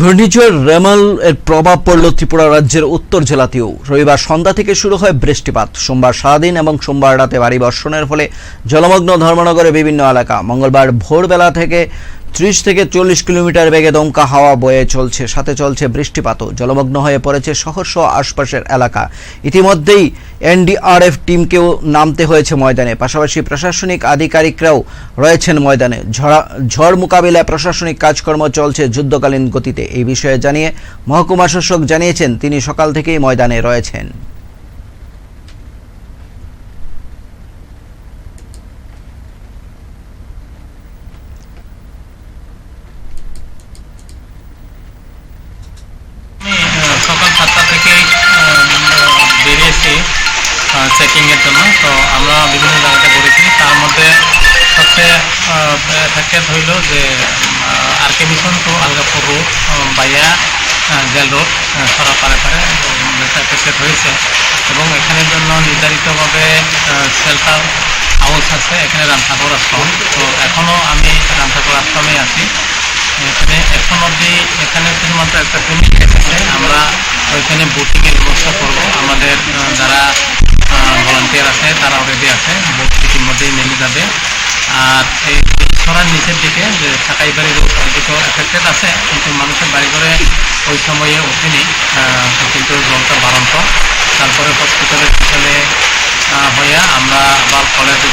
ঘূর্ণিঝড় রেমাল এর প্রভাব পড়ল ত্রিপুরা রাজ্যের উত্তর জেলাতেও। রবিবার সন্ধ্যা থেকে শুরু হয় বৃষ্টিপাত। সোমবার সারাদিন এবং সোমবার রাতে ভারী বর্ষণের ফলে জলমগ্ন ধর্মনগরের বিভিন্ন এলাকা। মঙ্গলবার ভোরবেলা থেকে ত্রিশ থেকে চল্লিশ কিলোমিটার বেগে দমকা হাওয়া বয়ে চলছে, সাথে চলছে বৃষ্টিপাতও। জলমগ্ন হয়ে পড়েছে শহর সহ আশপাশের এলাকা। ইতিমধ্যেই এনডিআরএফ টিমকেও নামতে হয়েছে ময়দানে। পাশাপাশি প্রশাসনিক আধিকারিকরাও রয়েছেন ময়দানে। ঝড়া ঝড় মোকাবিলায় প্রশাসনিক কাজকর্ম চলছে যুদ্ধকালীন গতিতে। এই বিষয়ে জানিয়ে মহকুমা শাসক জানিয়েছেন, তিনি সকাল থেকেই ময়দানে রয়েছেন। চেকিংয়ের জন্য। তো আমরা বিভিন্ন জায়গাতে ঘুরেছি। তার মধ্যে সবচেয়ে এফেক্টেড হইল যে R K mission to Algapur road বাইয়া জেল রোড সরা পারে পারে এফেক্টেড হয়েছে। এবং এখানের জন্য নির্ধারিতভাবে শেল্টার হাউস আছে, এখানে রামঠাকুর আশ্রম তো এখনও আমি রামঠাকুর আশ্রমে আছি। এখানে এখন অবধি এখানে শুধুমাত্র একটা টুর্নি এসেছে আমরা ওইখানে বোটিংয়ের ব্যবস্থা করব। আমাদের যারা তারা অলরেডি আছে বোট ইতিমধ্যেই নেমে যাবে। আর এই ছড়ার নিচের দিকে যে সাকাই বাড়ির রোড এফেক্টেড আছে, কিন্তু মানুষের বাড়ি করে ওই সময়ে ওঠেনি কিন্তু জলটা বাড়ন্ত। তারপরে হসপিটালের পিছনে হইয়া আমরা আবার কলেজে